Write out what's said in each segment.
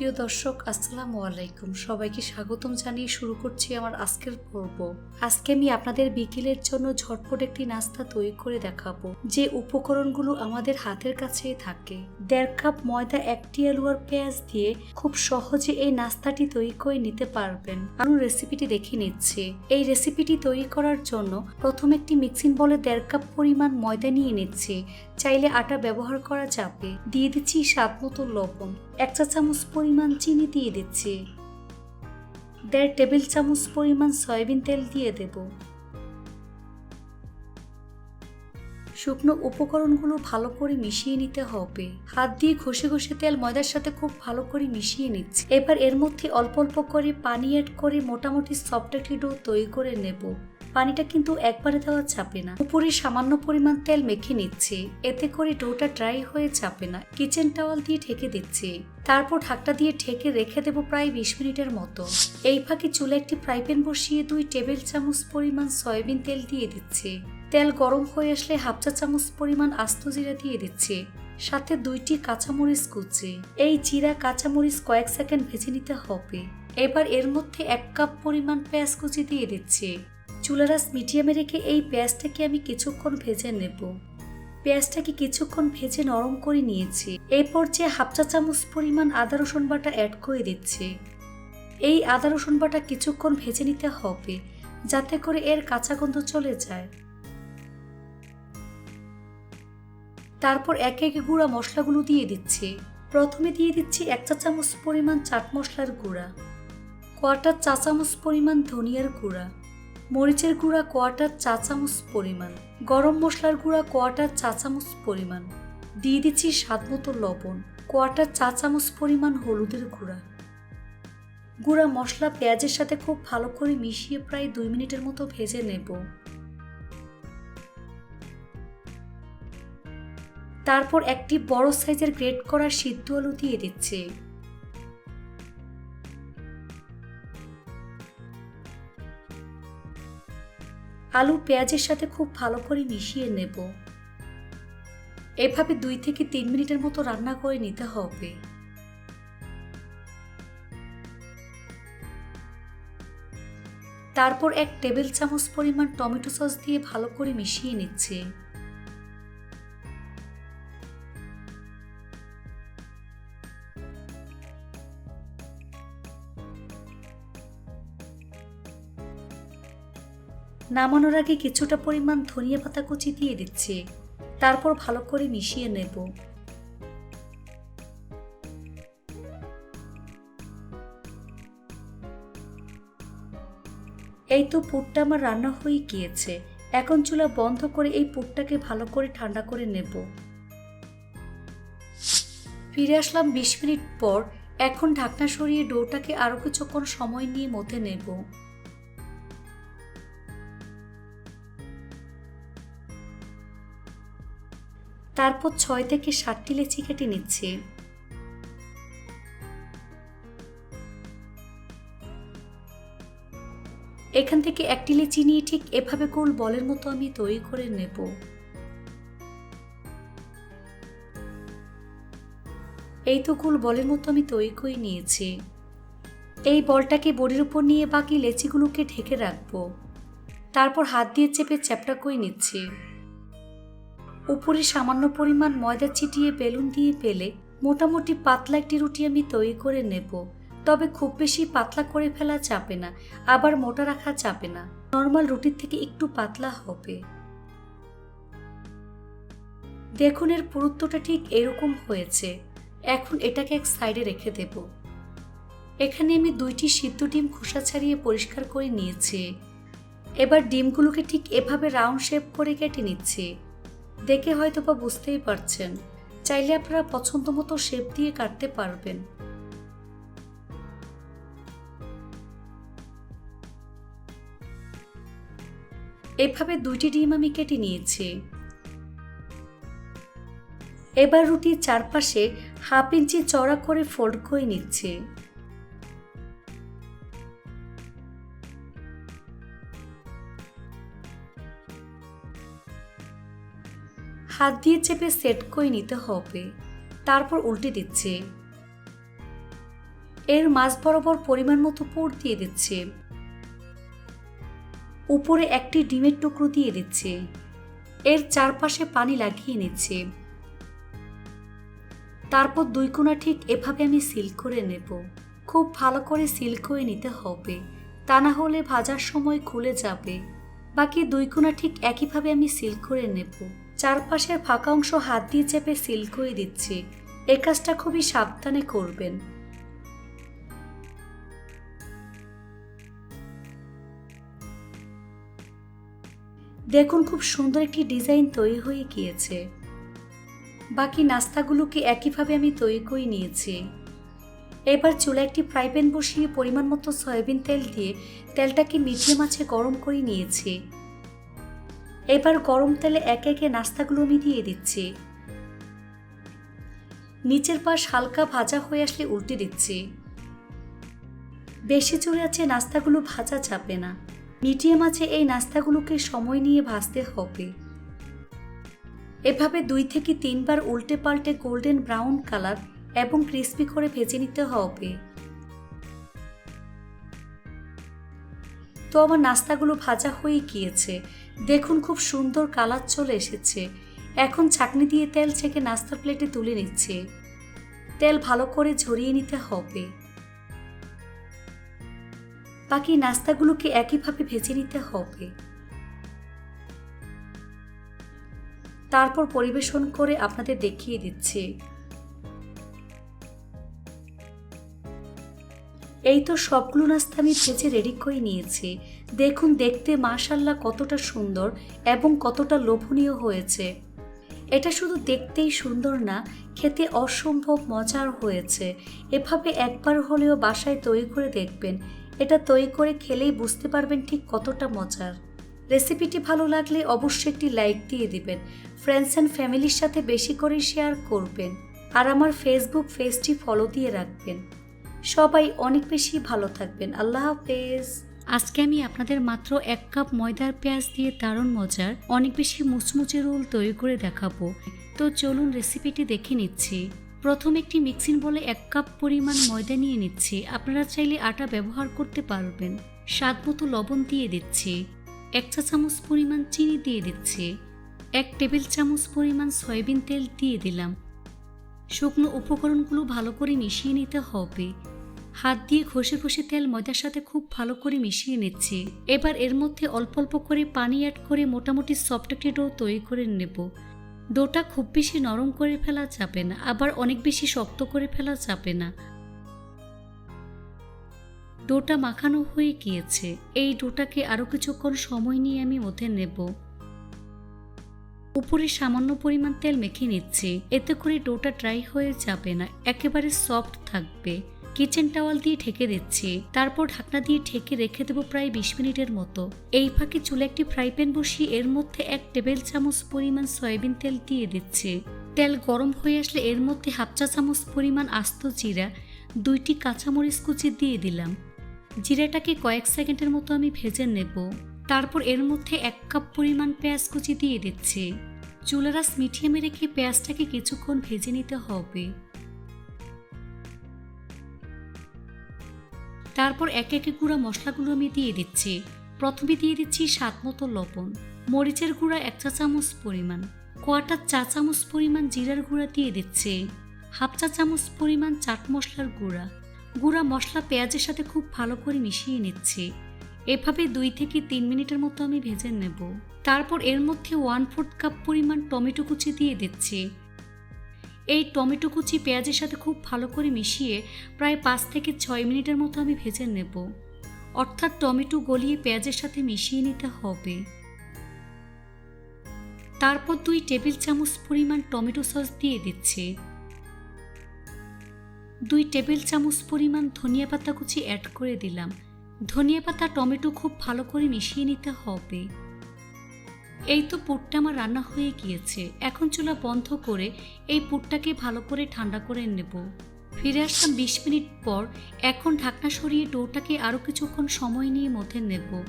প্রিয় দর্শক, আসসালামু আলাইকুম। সবাইকে স্বাগতম জানিয়ে শুরু করছি আমার আজকের পর্ব। আজকে আমি আপনাদের বিকেলের জন্য ঝটপট একটি নাস্তা তৈরি করে দেখাবো, যে উপকরণগুলো আমাদের হাতের কাছেই থাকে। দেড় কাপ ময়দা একটি আলু আর পেঁয়াজ দিয়ে খুব সহজে এই নাস্তাটি তৈরি করে নিতে পারবেন। আমি রেসিপিটি দেখে নিচ্ছি। এই রেসিপিটি তৈরি করার জন্য প্রথম একটি মিক্সিং বলে দেড় কাপ পরিমাণ ময়দা নিয়ে নিচ্ছি। চাইলে আটা ব্যবহার করা যাবে। দিয়ে দিচ্ছি স্বাদ মতো লবণ। এক চা চামচ পরিমাণ চিনি দিয়ে দিচ্ছি। দেড় টেবিল চামচ পরিমাণ সয়াবিন তেল দিয়ে দেব। শুকনো উপকরণগুলো ভালো করে মিশিয়ে নিতে হবে। হাত দিয়ে ঘষে ঘষে তেল ময়দার সাথে খুব ভালো করে মিশিয়ে নিচ্ছি। এবার এর মধ্যে অল্প অল্প করে পানি অ্যাড করে মোটামুটি সফট একটি ডো তৈরি করে নেব। পানিটা কিন্তু একবারে দেওয়া চাপে না। উপরে সামান্য পরিমাণ তেল মেখে নিচ্ছে। এতে করে ডোটা ড্রাই হয়ে চাপে না। কিচেন টাওয়াল দিয়ে ঢেকে দিচ্ছে। তারপর ঢাকটা দিয়ে ঢেকে রেখে দেবো প্রায় বিশ মিনিটের মতো। এই ফাঁকে চুলে একটি ফ্রাই প্যান বসিয়ে দুই টেবিল চামচ পরিমাণ সয়াবিন তেল দিয়ে দিচ্ছে। তেল গরম হয়ে আসলে হাফ চা চামচ পরিমাণ আস্ত জিরা দিয়ে দিচ্ছে। সাথে দুইটি কাঁচামরিচ কুচি। এই জিরা, কাঁচামরিচ কয়েক সেকেন্ড ভেজে নিতে হবে। এবার এর মধ্যে এক কাপ পরিমাণ পেঁয়াজ কুচি দিয়ে দিচ্ছে। চুলারাস মিডিয়ামে রেখে এই পেঁয়াজটাকে আমি কিছুক্ষণ ভেজে নেব। পেঁয়াজটাকে কিছুক্ষণ ভেজে নরম করে নিয়েছি। এই পর্যায়ে হাফ চা চামচ পরিমাণ আদা রসুন বাটা অ্যাড করে দিচ্ছি। এই আদা রসুন বাটা কিছুক্ষণ ভেজে নিতে হবে, যাতে করে এর কাঁচা গন্ধ চলে যায়। তারপর এক এক গুঁড়া মশলাগুলো দিয়ে দিচ্ছি। প্রথমে দিয়ে দিচ্ছি এক চা চামচ পরিমাণ চাট মশলার গুঁড়া কোয়াটার চা চামচ পরিমাণ ধনিয়ার গুঁড়া মরিচের গুঁড়া কোয়াটার চা চামচ পরিমাণ। গরম মশলার গুঁড়া কোয়াটার চা চামচ পরিমাণ। দিয়ে দিচ্ছি স্বাদ মতো লবণ। কোয়াটার চা চামচ পরিমাণ হলুদের গুঁড়া। গুঁড়া মশলা পেঁয়াজের সাথে খুব ভালো করে মিশিয়ে প্রায় দুই মিনিটের মতো ভেজে নেব। তারপর একটি বড় সাইজের গ্রেট করা সিদ্ধ আলু দিয়ে দিচ্ছে। আলু পেঁয়াজের সাথে খুব ভালো করে মিশিয়ে নেব। এভাবে দুই থেকে তিন মিনিটের মতো রান্না করে নিতে হবে। তারপর এক টেবিল চামচ পরিমাণ টমেটো সস দিয়ে ভালো করে মিশিয়ে নিচ্ছে। নামানোর আগে কিছুটা পরিমাণ ধনিয়া পাতা কুচি দিয়ে দিচ্ছি। তারপর ভালো করে মিশিয়ে নেব। এই তো পুরটা আমার রান্না হয়ে গিয়েছে। এখন চুলা বন্ধ করে এই পুরটাকে ভালো করে ঠান্ডা করে নেব। ফিরে আসলাম বিশ মিনিট পর। এখন ঢাকনা সরিয়ে ডোটাকে আরও কিছুক্ষণ সময় নিয়ে মধ্যে নেব। তারপর ছয় থেকে সাতটি লেচি কেটে নিচ্ছে। এখান থেকে একটি লেচি নিয়ে ঠিক এভাবে গোল বলের মতো আমি তৈরি করে নেব। এই তো গোল বলের মতো আমি তৈরি করে নিয়েছি। এই বলটাকে বডির উপর নিয়ে বাকি লেচিগুলোকে ঢেকে রাখব। তারপর হাত দিয়ে চেপে চ্যাপটা করে নিচ্ছি। উপরে সামান্য পরিমাণ ময়দা ছিটিয়ে বেলুন দিয়ে পেলে মোটামুটি পাতলা একটি রুটি আমি তৈরি করে নেব। তবে খুব বেশি পাতলা করে ফেলা চাপে না, আবার মোটা রাখা চাপে না। নর্মাল রুটির থেকে একটু পাতলা হবে। দেখুন, এর পুরুত্বটা ঠিক এরকম হয়েছে। এখন এটাকে এক সাইডে রেখে দেব। এখানে আমি দুইটি সিদ্ধ ডিম খোসা ছাড়িয়ে পরিষ্কার করে নিয়েছি। এবার ডিমগুলোকে ঠিক এভাবে রাউন্ড শেপ করে কেটে নিচ্ছি। দেখে হয়তো বা বুঝতেই পারছেন। চাইলে আপনারা পছন্দ মতো শেপ দিয়ে কাটতে পারবেন। এভাবে দুইটি ডিম আমি কেটে নিয়েছি। এবার রুটির চারপাশে হাফ ইঞ্চি চড়া করে ফোল্ড করে নিচ্ছে। হাত দিয়ে চেপে সেট করে নিতে হবে। তারপর উল্টে দিচ্ছে। এর মাছ বরাবর পরিমাণ মতো পুর দিয়ে দিচ্ছে। উপরে একটি ডিমের টুকরো দিয়ে দিচ্ছে। এর চারপাশে পানি লাগিয়ে নিচ্ছে। তারপর দুই কোণা ঠিক এভাবে আমি সিল করে নেব। খুব ভালো করে সিল করে নিতে হবে। তা না হলে ভাজার সময় খুলে যাবে। বাকি দুই কোণা ঠিক একইভাবে আমি সিল করে নেব। চারপাশের ফাঁকা অংশ হাত দিয়ে চেপে সিল করে দিচ্ছি। এ কাজটা খুবই সাবধানে করবেন। দেখুন খুব সুন্দর একটি ডিজাইন তৈরি হয়ে গিয়েছে। বাকি নাস্তাগুলোকে একইভাবে আমি তৈরি করে নিয়েছি। এবার চুলা একটি ফ্রাই প্যান বসিয়ে পরিমাণ মতো সয়াবিন তেল দিয়ে তেলটাকে মিডিয়াম আছে গরম করে নিয়েছি। এবার গরম তেলে একে একে নাস্তাগুলো আমি দিয়ে দিচ্ছি। নিচের পাশ হালকা ভাজা হয়ে আসলে উল্টে দিচ্ছি। বেশি চুলে আছে নাস্তাগুলো ভাজা যাবে না। মিডিয়াম আছে এই নাস্তাগুলোকে সময় নিয়ে ভাজতে হবে। এভাবে দুই থেকে তিনবার উল্টে পাল্টে গোল্ডেন ব্রাউন কালার এবং ক্রিস্পি করে ভেজে নিতে হবে। তো আমার নাস্তাগুলো ভাজা হয়ে গিয়েছে। দেখুন খুব সুন্দর কালার চলে এসেছে। এখন ছাকনি দিয়ে তেল ছেঁকে নাস্তার প্লেটে তুলে নিচ্ছে। তেল ভালো করে ঝরিয়ে নিতে হবে। বাকি নাস্তাগুলোকে একইভাবে ভেজে নিতে হবে। তারপর পরিবেশন করে আপনাদের দেখিয়ে দিচ্ছি। এই তো সবগুলো নাস্তা আমি ভেজে রেডি করে নিয়েছি। দেখুন, দেখতে মাশাল্লাহ কতটা সুন্দর এবং কতটা লোভনীয় হয়েছে। এটা শুধু দেখতেই সুন্দর না, খেতে অসম্ভব মজার হয়েছে। এভাবে একবার হলেও বাসায় তৈরি করে দেখবেন। এটা তৈরি করে খেলেই বুঝতে পারবেন ঠিক কতটা মজার। রেসিপিটি ভালো লাগলে অবশ্যই একটি লাইক দিয়ে দিবেন। ফ্রেন্ডস অ্যান্ড ফ্যামিলির সাথে বেশি করে শেয়ার করবেন। আর আমার ফেসবুক পেজটি ফলো দিয়ে রাখবেন। সবাই অনেক বেশি ভালো থাকবেন। আল্লাহ হাফেজ। আজকে আমি আপনাদের মাত্র এক কাপ ময়দার পেঁয়াজ দিয়ে দারুণ মজার, অনেক বেশি মুচমুচে রোল তৈরি করে দেখাবো। তো চলুন রেসিপিটি দেখে নিচ্ছি। প্রথম একটি মিক্সিং বলে এক কাপ পরিমাণ ময়দা নিয়ে নিচ্ছি। আপনারা চাইলে আটা ব্যবহার করতে পারবেন। স্বাদ মতো লবণ দিয়ে দিচ্ছি। এক চা চামচ পরিমাণ চিনি দিয়ে দিচ্ছি। এক টেবিল চামচ পরিমাণ সয়াবিন তেল দিয়ে দিলাম। শুকনো উপকরণগুলো ভালো করে মিশিয়ে নিতে হবে। হাত দিয়ে ঘষে ঘষে তেল ময়দার সাথে খুব ভালো করে মিশিয়ে নিচ্ছি। এবার এর মধ্যে অল্প অল্প করে পানি অ্যাড করে মোটামুটি সফট একটি ডো তৈরি করে নেব। ডোটা খুব বেশি নরম করে ফেলা যাবে না, আবার অনেক বেশি শক্ত করে ফেলা যাবে না। ডোটা মাখানো হয়ে গিয়েছে। এই ডোটাকে আরও কিছুক্ষণ সময় নিয়ে আমি মধ্যে নেব। উপরে সামান্য পরিমাণ তেল মেখে নিচ্ছি। এতে করে ডোটা ড্রাই হয়ে যাবে না, একেবারে সফট থাকবে। কিচেন টাওয়াল দিয়ে ঢেকে দিচ্ছি। তারপর ঢাকনা দিয়ে ঢেকে রেখে দেবো প্রায় বিশ মিনিটের মতো। এই ফাঁকে চুলে একটি ফ্রাই প্যান বসিয়ে এর মধ্যে এক টেবিল চামচ পরিমাণ সয়াবিন তেল দিয়ে দিচ্ছে। তেল গরম হয়ে আসলে এর মধ্যে হাফ চা চামচ পরিমাণ আস্ত জিরা, দুইটি কাঁচামরিচ কুচি দিয়ে দিলাম। জিরাটাকে কয়েক সেকেন্ডের মতো আমি ভেজে নেব। তারপর এর মধ্যে এক কাপ পরিমাণ পেঁয়াজ কুচি দিয়ে দিচ্ছি। চুলারাস মিডিয়ামে রেখে পেঁয়াজটাকে কিছুক্ষণ ভেজে নিতে হবে। তারপর এক একে গুঁড়া মশলাগুলো আমি দিয়ে দিচ্ছি। প্রথমে দিয়ে দিচ্ছি স্বাদ মতো লবণ। মরিচের গুঁড়া এক চা চামচ পরিমাণ। কোয়াটার চা চামচ পরিমাণ জিরার গুঁড়া দিয়ে দিচ্ছে। হাফ চা চামচ পরিমাণ চাট মশলার গুঁড়া। গুঁড়া মশলা পেঁয়াজের সাথে খুব ভালো করে মিশিয়ে নিচ্ছি। এভাবে দুই থেকে তিন মিনিটের মতো আমি ভেজে নেব। তারপর এর মধ্যে ওয়ান ফোর্থ কাপ পরিমাণ টমেটো কুচি দিয়ে দিচ্ছি। এই টমেটো কুচি পেঁয়াজের সাথে খুব ভালো করে মিশিয়ে প্রায় পাঁচ থেকে ছয় মিনিটের মতো আমি ভেজে নেব। অর্থাৎ টমেটো গলিয়ে পেঁয়াজের সাথে মিশিয়ে নিতে হবে। তারপর দুই টেবিল চামচ পরিমাণ টমেটো সস দিয়ে দিচ্ছি। দুই টেবিল চামচ পরিমাণ ধনিয়া পাতা কুচি অ্যাড করে দিলাম। ধনিয়া পাতা, টমেটো খুব ভালো করে মিশিয়ে নিতে হবে। এই তো পুরটা আমার রান্না হয়ে গিয়েছে। এখন চুলা বন্ধ করে এই পুরটাকে ভালো করে ঠান্ডা করে নেব। ফিরে আসলাম বিশ মিনিট পর। এখন ঢাকনা সরিয়ে ডোটাকে আরও কিছুক্ষণ সময় নিয়ে মধ্যে নেব।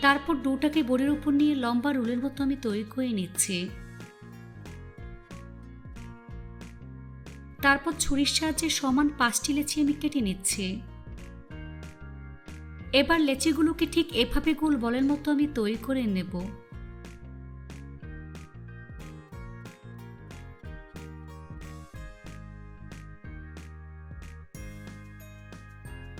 তারপর ডোটাকে বোর্ডের উপর নিয়ে লম্বা রুলের মতো আমি তৈরি করে নিচ্ছি। তারপর ছুরির সাহায্যে সমান পাঁচটি লেচি আমি কেটে নিচ্ছি। এবার লেচিগুলোকে ঠিক এভাবে গোল বলের মতো আমি তৈরি করে নেব।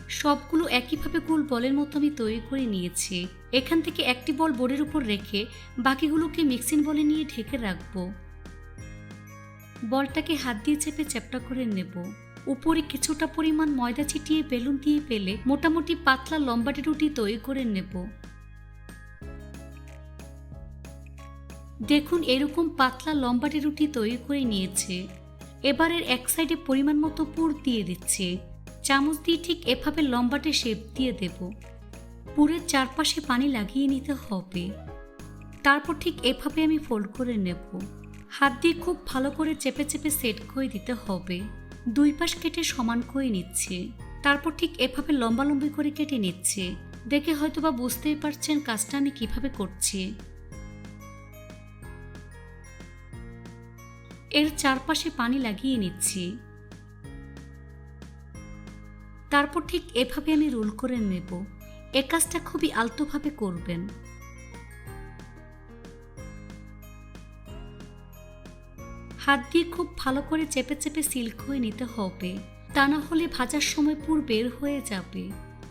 সবগুলো একইভাবে গোল বলের মতো আমি তৈরি করে নিয়েছি। এখান থেকে একটি বল বোর্ডের উপর রেখে বাকিগুলোকে মিক্সিং বলে নিয়ে ঢেকে রাখব। বলটাকে হাত দিয়ে চেপে চ্যাপটা করে নেব। উপরে কিছুটা পরিমাণ ময়দা ছিটিয়ে বেলুন দিয়ে পেলে মোটামুটি পাতলা লম্বাটে রুটি তৈরি করে নেব। দেখুন, এরকম পাতলা লম্বাটে রুটি তৈরি করে নিয়েছে। এবারের এক সাইডে পরিমাণ মতো পুর দিয়ে দিচ্ছে। চামচ দিয়ে ঠিক এভাবে লম্বাটে শেপ দিয়ে দেব। পুরের চারপাশে পানি লাগিয়ে নিতে হবে। তারপর ঠিক এভাবে আমি ফোল্ড করে নেব। হাত দিয়ে খুব ভালো করে চেপে চেপে সেট করে দিতে হবে। দুই পাশ কেটে সমান করে নিচ্ছে। তারপর ঠিক এভাবে লম্বালম্বি করে কেটে নিচ্ছে। দেখে হয়তোবা বুঝতেই পারছেন কাজটা আমি কীভাবে করছি। এর চারপাশে পানি লাগিয়ে নিচ্ছি। তারপর ঠিক এভাবে আমি রোল করে নেব। এ কাজটা খুবই আলতোভাবে করবেন। হাত দিয়ে খুব ভালো করে চেপে চেপে সিল্ক হয়ে নিতে হবে। তা না হলে ভাজার সময় পুর বের হয়ে যাবে।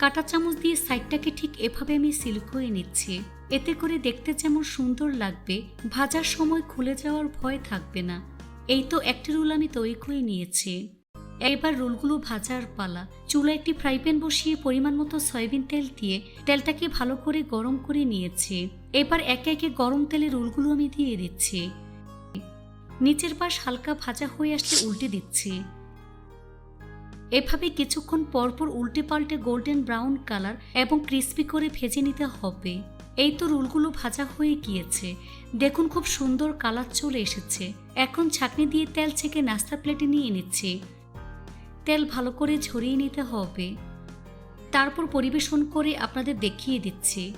কাটা চামচ দিয়ে সাইডটাকে ঠিক এভাবে আমি সিল্ক হয়ে নিচ্ছি। এতে করে দেখতে যেমন সুন্দর লাগবে, ভাজার সময় খুলে যাওয়ার ভয় থাকবে না। এই তো একটি রুল আমি তৈরি করে নিয়েছি। এবার রোলগুলো ভাজার পালা। চুলা একটি ফ্রাই প্যান বসিয়ে পরিমাণ মতো সয়াবিন তেল দিয়ে তেলটাকে ভালো করে গরম করে নিয়েছি। এবার একে একে গরম তেলে রোলগুলো আমি দিয়ে দিচ্ছি। নিচের পাশ হালকা ভাজা হয়ে আসলে উল্টে দিচ্ছি। এভাবে কিছুক্ষণ পরপর উল্টে পাল্টে গোল্ডেন ব্রাউন কালার এবং ক্রিস্পি করে ভেজে নিতে হবে। এই তো রুলগুলো ভাজা হয়ে গিয়েছে। দেখুন খুব সুন্দর কালার চলে এসেছে। এখন ছাঁকনি দিয়ে তেল ছেঁকে নাস্তা প্লেটে নিয়ে নিচ্ছি। তেল ভালো করে ঝরিয়ে নিতে হবে। তারপর পরিবেশন করে আপনাদের দেখিয়ে দিচ্ছি।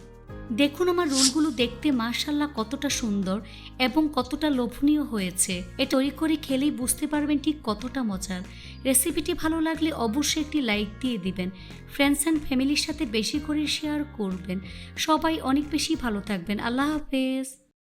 দেখুন আমার রোলগুলো দেখতে মার্শাল্লাহ কতটা সুন্দর এবং কতটা লোভনীয় হয়েছে। এ তৈরি করে খেলেই বুঝতে পারবেন ঠিক কতটা মজার। রেসিপিটি ভালো লাগলে অবশ্যই একটি লাইক দিয়ে দিবেন। ফ্রেন্ডস অ্যান্ড ফ্যামিলির সাথে বেশি করে শেয়ার করবেন। সবাই অনেক বেশি ভালো থাকবেন। আল্লাহ হাফেজ।